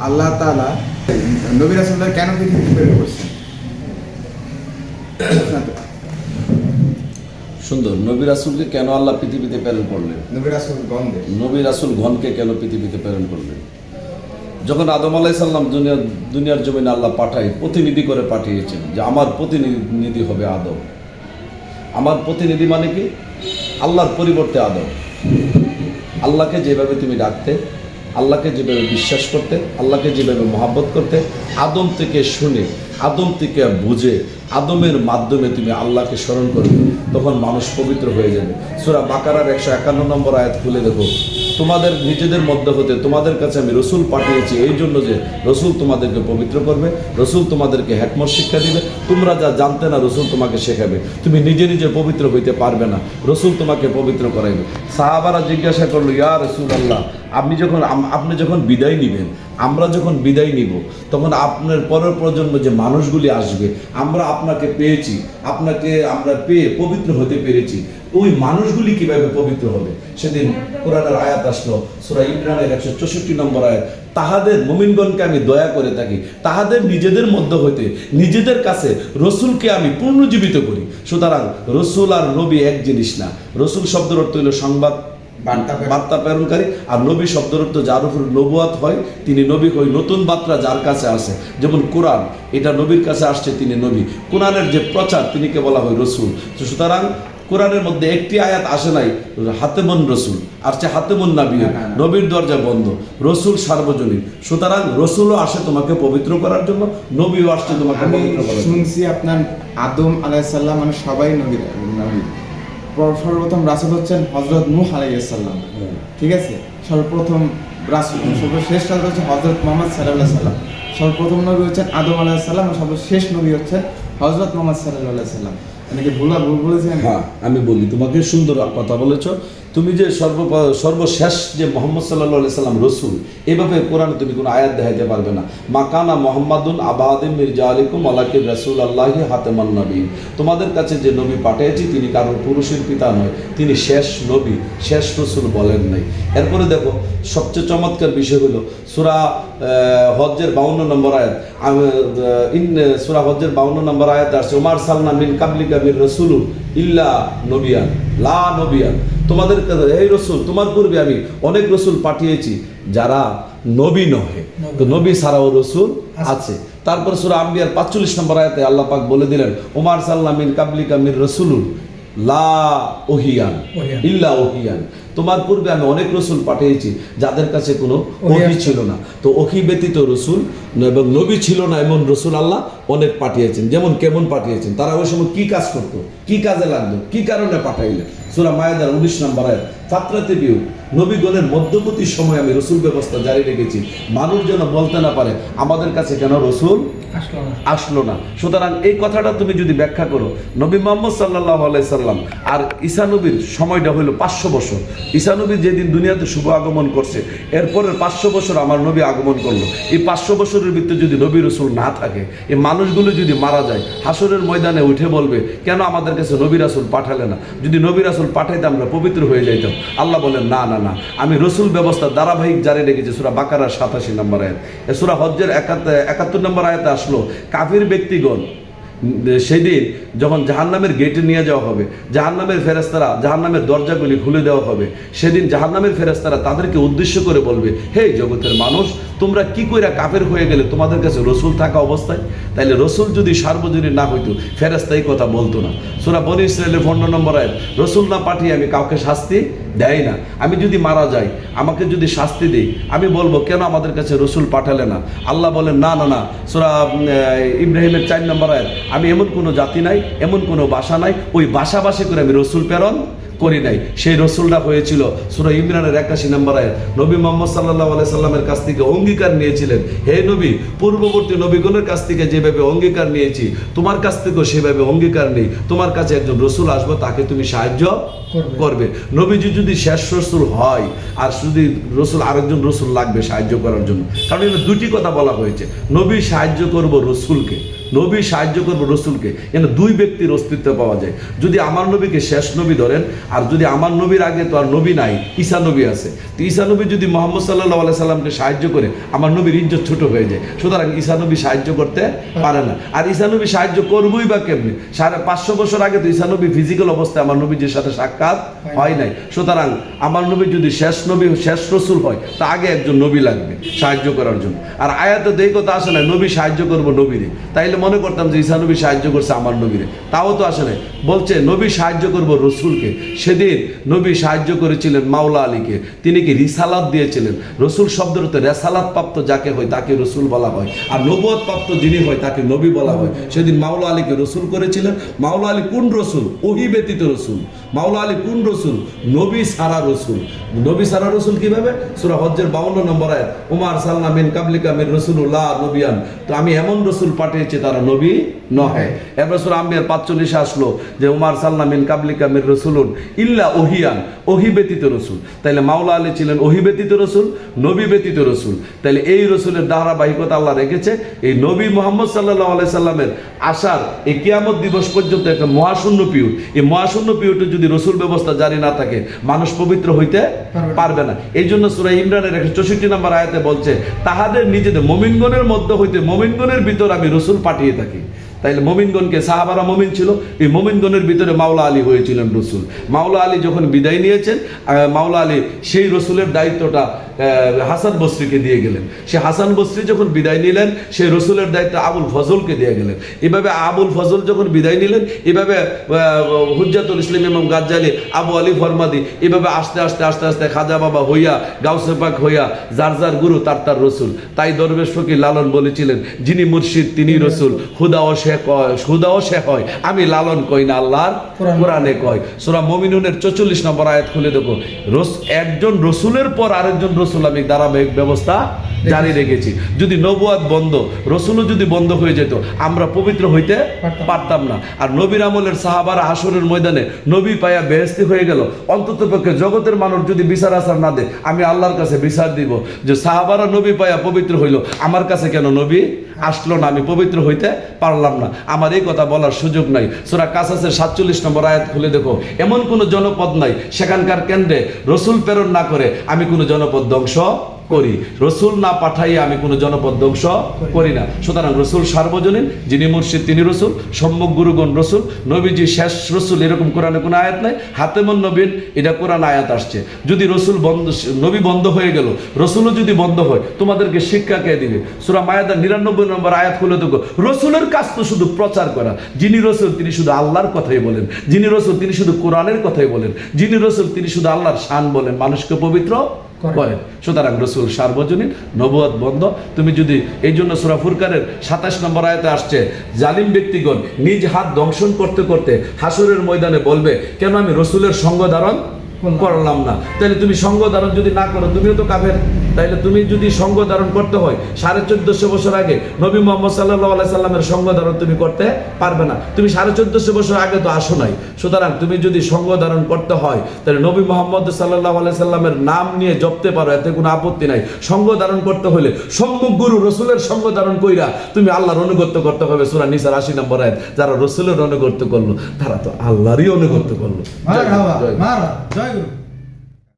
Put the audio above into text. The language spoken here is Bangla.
আল্লাহ নবী রাসূলদের কেন পৃথিবীতে প্রেরণ করছেন? সুন্দর নবী রাসুলকে কেন আল্লাহ পৃথিবীতে প্রেরণ করলেন? নবী রাসূল গন্ধে নবী রাসুল ঘনকে কেন পৃথিবীতে প্রেরণ করলেন? যখন আদম আলাইসাল্লাম দুনিয়ার দুনিয়ার জমিনে আল্লাহ পাঠায় প্রতিনিধি করে পাঠিয়েছেন যে আমার প্রতিনিধি হবে আদম। আমার প্রতিনিধি মানে কি? আল্লাহর পরিবর্তে আদম। আল্লাহকে যেভাবে তুমি ডাকতে আল্লাহকে যেভাবে বিশ্বাস করতে আল্লাহকে যেভাবে মহাব্বত করতে আদম থেকে শুনে আদম থেকে বুঝে, আদমের মাধ্যমে তুমি আল্লাহকে স্মরণ করবে, তখন মানুষ পবিত্র হয়ে যাবে। সুরা বাকারার একশো একান্ন নম্বর আয়াত খুলে দেখো। তোমাদের নিজেদের মধ্যে হতে তোমাদের কাছে আমি রসুল পাঠিয়েছি, এই জন্য যে রসুল তোমাদেরকে পবিত্র করবে, রসুল তোমাদেরকে হ্যাকমত শিক্ষা দিবে, তোমরা যা জানতে না রসুল তোমাকে শেখাবে। তুমি নিজে নিজে পবিত্র হইতে পারবে না, রসুল তোমাকে পবিত্র করাইবে। সাহাবারা জিজ্ঞাসা করল, ইয়া রসুল আল্লাহ আপনি যখন আপনি যখন বিদায় নিবেন আমরা যখন বিদায় নিব, তখন আপনার পরের প্রজন্ম যে মানুষগুলি আসবে, আমরা আপনাকে পেয়েছি, আপনাকে আমরা পেয়ে পবিত্র হতে পেরেছি। ওই মানুষগুলি কীভাবে পবিত্র হবে? সেদিন কোরআনের আয়াত আসলো, সুরা ইমরানের একশো চৌষট্টি নম্বর আয়াত। তাহাদের মুমিনগণকে আমি দয়া করে থাকি, তাহাদের নিজেদের মধ্যে হইতে, নিজেদের কাছে রসুলকে আমি পুনর্জীবিত করি। সুতরাং রসুল আর নবী এক জিনিস না। রসুল শব্দের অর্থ হইল সংবাদ। বার্তা প্রেরণকারী। আর নবী শব্দের অর্থ যার উপর নবুয়াত হয় তিনি নবী ওই নতুন বার্তা যার কাছে আসে যেমন কোরআন এটা নবীর কাছে আসছে তিনি নবী। কোরআনের যে প্রচার তিনিকে বলা হয় রসুল। সুতরাং কোরআনের মধ্যে একটি আয়াত আসে নাই হাতেমন রসুল। আর সে হাতেমন নাবি। নবীর দরজা বন্ধ। রসুল সার্বজনীন। সুতরাং রসুলও আসে তোমাকে পবিত্র করার জন্য নবীও আসছে তোমাকে পবিত্র করার শুনছি আপনার আদম আলাইসাল্লাম মানে সবাই নবী নবী। সর্বপ্রথম রাসুল হচ্ছেন হজরত নূহ আলাইসাল্লাম। ঠিক আছে? সর্বপ্রথম রাসুল সর্বশেষ রাসুল হচ্ছে হজরত মোহাম্মদ সাল্লাহ সাল্লাম। সর্বপ্রথম নবী হচ্ছেন আদম আলাহ সাল্লাম সর্বশেষ নবী হচ্ছেন হজরত মোহাম্মদ সাল্লাহ সাল্লাম। আমি কি ভুল ভুল বলেছি? হ্যাঁ আমি বলি তোমাকে সুন্দর কথা বলেছ। তুমি যে সর্ব, সর্বশেষ যে মোহাম্মদ সাল্লাহ সাল্লাম রসুল, এভাবে কোরআনে তুমি কোনো আয়াত দেখাইতে পারবে না। মাকানা মোহাম্মদুন আবাদিম মির্জা আলিকুম আলাকির রসুল আল্লাহি হাতেমান নবী। তোমাদের কাছে যে নবী পাঠিয়েছি, তিনি কারোর পুরুষের পিতা নয়, তিনি শেষ নবী, শেষ রসুল বলেন নাই। এরপরে দেখো, সবচেয়ে চমৎকার বিষয় হলো সুরা হজ্জের বাউন্ন নম্বর আয়াত। ইন সুরা হজ্জের বাউন্ন নম্বর আয়াত আসছে ওমার সালনা মিন কাবলিকা মির রসুলু ইল্লা নবিয়ান। লা নবিয়ান। তোমাদের এই রসুল তোমার পূর্বে আমি অনেক রসুল পাঠিয়েছি যারা নবী নহে। তো নবী ছাড়াও রসুল আছে। তারপর সুরা আম্বিয়ার পাঁচচল্লিশ নম্বর আয়তে আল্লাহ পাক বলে দিলেন ওমার সাল্লামিন কাবলিকা মির রসুলুন। লা ওহিয়ান। ইল্লা ওহিয়ান। তোমার পূর্বে আমি অনেক রসুল পাঠিয়েছি যাদের কাছে কোনো ওহি ছিল না। তো ওহি ব্যতীত রসুল এবং নবী ছিল না এমন রসুল আল্লাহ অনেক পাঠিয়েছেন যেমন কেমন পাঠিয়েছেন। তারা ওই সময় কি কাজ করতো কি কাজে লাগল কি কারণে পাঠাইলেন? সুরা মায়াদার উনিশ নম্বর আয়াত ফাত্রাতে বিউ নবীগণের মধ্যবর্তী সময় আমি রসুল ব্যবস্থা জারি রেখেছি। মানুষ যেন বলতে না পারে আমাদের কাছে কেন রসুল আসলো না। সুতরাং এই কথাটা তুমি যদি ব্যাখ্যা করো নবী মোহাম্মদ সাল্লাহ আলাইসাল্লাম আর ঈসা নবীর সময়টা হলো পাঁচশো বছর। ঈসানবী যেদিন দুনিয়াতে শুভ আগমন করছে এরপরের পাঁচশো বছর আমার নবী আগমন করল। এই পাঁচশো বছরের ভিতরে যদি নবী রসুল না থাকে এই মানুষগুলো যদি মারা যায় হাসরের ময়দানে উঠে বলবে কেন আমাদের কাছে নবী রাসুল পাঠালে না? যদি নবী রাসুল পাঠাইতে আমরা পবিত্র হয়ে যাইতাম আল্লাহ বলেন না না না আমি রসুল ব্যবস্থা ধারাবাহিক জারি রেখেছি, সুরা বাকারার সাতাশি নম্বর আয়াত। সুরা হজ্জের একাত্তর নম্বর আয়াতে আসলো, কাফির ব্যক্তিগণ, সেদিন যখন জাহান্নামের গেটে নিয়ে যাওয়া হবে, জাহান্নামের ফেরেস্তারা জাহান্নামের দরজাগুলি খুলে দেওয়া হবে, সেদিন জাহান্নামের ফেরেস্তারা তাদেরকে উদ্দেশ্য করে বলবে, হে জগতের মানুষ তোমরা কি কইরা কাফের হয়ে গেলে তোমাদের কাছে রসুল থাকা অবস্থায়? তাইলে রসুল যদি সার্বজনীন না হইতো ফেরেস্তা এই কথা বলতো না। সুরা বনি ইসরায়েলের পনেরো নম্বর আয় রসুল না পাঠিয়ে আমি কাউকে শাস্তি দেয় না। আমি যদি মারা যাই, আমাকে যদি শাস্তি দিই, আমি বলব, কেন আমাদের কাছে রসুল পাঠালে না? আল্লাহ বলেন, না না না, সুরা ইব্রাহিমের চার নম্বর আয়াত, আমি এমন কোনো জাতি নাই, এমন কোনো বাসা নাই, ওই বাসা বাসাবাসি করে আমি রসুল প্রেরণ করি নাই। সেই রসুলটা হয়েছিল সুরা ইমরানের একাশি নম্বর আয়াত। নবী মোহাম্মদ সাল্লাহ আলাই সাল্লামের কাছ থেকে অঙ্গীকার নিয়েছিলেন। হে নবী পূর্ববর্তী নবীগণের কাছ থেকে যেভাবে অঙ্গীকার নিয়েছি তোমার কাছ থেকেও সেভাবে অঙ্গীকার নেই। তোমার কাছে একজন রসুল আসবে তাকে তুমি সাহায্য করবে। করবে। নবীজি যদি শেষ রসুল হয় আর যদি রসুল আরেকজন রসুল লাগবে সাহায্য করার জন্য। কারণ এখানে দুটি কথা বলা হয়েছে। নবী সাহায্য করব রসুলকে। নবী সাহায্য করব রসুলকে। এখানে দুই ব্যক্তির অস্তিত্ব পাওয়া যায়। যদি আমার নবীকে শেষ নবী ধরেন, আর যদি আমার নবীর আগে তো আর নবী নাই, ঈসা নবী আছে। তো ঈসা নবী যদি মোহাম্মদ সাল্লাহ আলাই সাল্লামকে সাহায্য করে, আমার নবীর ইজ্জত ছোট হয়ে যায়। সুতরাং ঈসা নবী সাহায্য করতে পারে না। আর ঈসা নবী সাহায্য করবই বা কেমনি? সাড়ে পাঁচশো বছর আগে তো ঈসা নবী ফিজিক্যাল অবস্থায় আমার নবীজির সাথে সাক্ষাৎ হয় নাই। সুতরাং আমার নবী যদি শেষ নবী, শেষ রসুল হয়, তা আগে একজন নবী লাগবে সাহায্য করার জন্য। আর আয়াতে দেই কথা আসে না, নবী সাহায্য করব নবীরে। তাইলে মনে করতাম যে ঈসা নবী সাহায্য করছে আমার নবীরে। তাও তো আসলে বলছে, নবী সাহায্য করব রসুলকে। সেদিন নবী সাহায্য করেছিলেন মাওলা আলীকে। তিনি কি রিসালাত দিয়েছিলেন? রসুল শব্দের তো রেসালাত প্রাপ্ত যাকে হয়, তাকে রসুল বলা হয়। আর নবত প্রাপ্ত যিনি হয়, তাকে নবী বলা হয়। সেদিন মাওলা আলীকে রসুল করেছিলেন। মাওলা আলী কোন রসুল? ওহি ব্যতীত রসুল। মাওলা আলী কোন রসুল? নবী সারা রসুল। নবী সারা রসুল কীভাবে? সুরা হজ্জের বাউন্ন নম্বর আয়াত, উমার সাল্লাহ মিন কাবলিকা মিন রসুল্লাহ নবিয়ান। তো আমি এমন রসুল পাঠিয়েছি তারা নবী নহে। এবার সুরা আম্বিয়ার পাঁচচল্লিশে আসলো যে উমার সাল্লাহ মিন কাবলিকা মিন রসুলুন ইল্লা ওহিয়ান, ওহি ব্যতীত রসুল। তাইলে মাওলা আলী ছিলেন ওহি ব্যতীত রসুল, নবী ব্যতীত রসুল। তাইলে এই রসুলের ধারাবাহিকতা আল্লাহ রেখেছে। এই নবী মোহাম্মদ সাল্লাহ আলাই সাল্লামের আসার এই কিয়ামত দিবস পর্যন্ত একটা মহাশূন্য পিউর এই মহাশূন্য পিউরটা যদি রসুল ব্যবস্থা জারি না থাকে মানুষ পবিত্র হইতে পারবে না। এই জন্য সুরা ইমরানের একশো চৌষট্টি নম্বর আয়াতে বলছে তাহাদের নিজেদের মমিনগণের মধ্যে হইতে মমিনগণের ভিতর আমি রসুল পাঠিয়ে থাকি। তাইলে মমিনগণকে সাহাবারা মোমিন ছিল এই মমিনগণের ভিতরে মাওলা আলী হয়েছিলেন রসুল। মাওলা আলী যখন বিদায় নিয়েছেন মাওলা আলী সেই রসুলের দায়িত্বটা হাসান বস্রিকে দিয়ে গেলেন। সে হাসান বস্রি যখন বিদায় নিলেন সেই রসুলের দায়িত্ব আবুল ফজলকে দিয়ে গেলেন। এভাবে আবুল ফজল যখন বিদায় নিলেন এভাবে আহ, হুজ্জাতুল ইসলাম এবং গাজ্জালি আবু আলী ফরমাদি এভাবে আস্তে আস্তে আস্তে আস্তে খাজা বাবা হইয়া গাউসে পাক হইয়া যার যার গুরু তার তার রসুল। তাই দরবেশ ফকির লালন বলেছিলেন যিনি মুর্শিদ তিনি রসুল। হুদাও সে কয় হুদাও সে হয় আমি লালন কই না আল্লাহর? কোরআনে কয়। সুরা মমিনুনের চল্লিশ নম্বর আয়াত খুলে দেখো। রস একজন রসুলের পর আরেকজন আমি ধারাবাহিক ব্যবস্থা জারি রেখেছি। যদি নবুয়াদ বন্ধ রসুলও যদি বন্ধ হয়ে যেত আমরা পবিত্র হইতে পারতাম। না। আর নবীর আমলের সাহাবারা হাসরের ময়দানে নবী পায়া বেহেস্তি হয়ে গেল। অন্তত পক্ষে জগতের মানুষ যদি বিচার আসার না দেয় আমি আল্লাহর কাছে বিচার দিব যে সাহাবারা নবী পায়া পবিত্র হইল। আমার কাছে কেন নবী আসলো না? আমি পবিত্র হইতে পারলাম না। আমার এই কথা বলার সুযোগ নাই। সোরা কাসাসের সাতচল্লিশ নম্বর আয়াত খুলে দেখো। এমন কোনো জনপদ নাই। সেখানকার কেন্দ্রে রসুল প্রেরণ না করে আমি কোনো জনপদ ধ্বংস করি। রসুল না পাঠাইয়া আমি কোনো জনপদ ধ্বংস করি না। সুতরাং রসুল সার্বজনীন যিনি মুর্শিদ তিনি রসুল সম্মুখ গুরুগণ রসুল নবীজি শেষ রসুল এরকম কোরআনে কোনো আয়াত নাই। হাতেমন নবীন এটা কোরআন আয়াত আসছে। যদি রসুল বন্ধ নবী বন্ধ হয়ে গেল রসুলও যদি বন্ধ হয় তোমাদেরকে শিক্ষা কে দিবে? সুরা মায়াদার নিরানব্বই নম্বর আয়াত খুলে দেখো। রসুলের কাজ তো শুধু প্রচার করা। যিনি রসুল তিনি শুধু আল্লাহর কথাই বলেন। যিনি রসুল তিনি শুধু কোরআনের কথাই বলেন। যিনি রসুল তিনি শুধু আল্লাহর শান বলেন। মানুষকে পবিত্র করেন। সুতরাং রসুল সার্বজনীন নবুয়াদ বন্ধ তুমি যদি এই জন্য সুরা ফুরকারের সাতাশ নম্বর আয়তে আসছে, জালিম ব্যক্তিগণ নিজ হাত দংশন করতে করতে হাসুরের ময়দানে বলবে, কেন আমি রসুলের সঙ্গ ধারণ করলাম। না। তাহলে তুমি সঙ্গ ধারণ যদি না করো তুমিও তো কাফের। তাইলে তুমি যদি সঙ্গ ধারণ করতে হয় সাড়ে চোদ্দশো বছর আগে নবী মোহাম্মদ সাল্লাহ আলাই সাল্লামের সঙ্গ ধারণ তুমি করতে পারবে না। তুমি সাড়ে চোদ্দশো বছর আগে তো আসো নাই। সুতরাং তুমি যদি সঙ্গ ধারণ করতে হয় তাহলে নবী মোহাম্মদ সাল্লাহ আলাই সাল্লামের নাম নিয়ে জপতে পারো এতে কোনো আপত্তি নাই। সঙ্গ ধারণ করতে হলে সম্মুখ গুরু রসুলের সঙ্গ ধারণ কইরা তুমি আল্লাহর অনুগত্য করতে হবে সুরা নিসার আশি নম্বর আয়াত। যারা রসুলের অনুগত্য করল তারা তো আল্লাহরই অনুগত্য করল। জয় গুরু,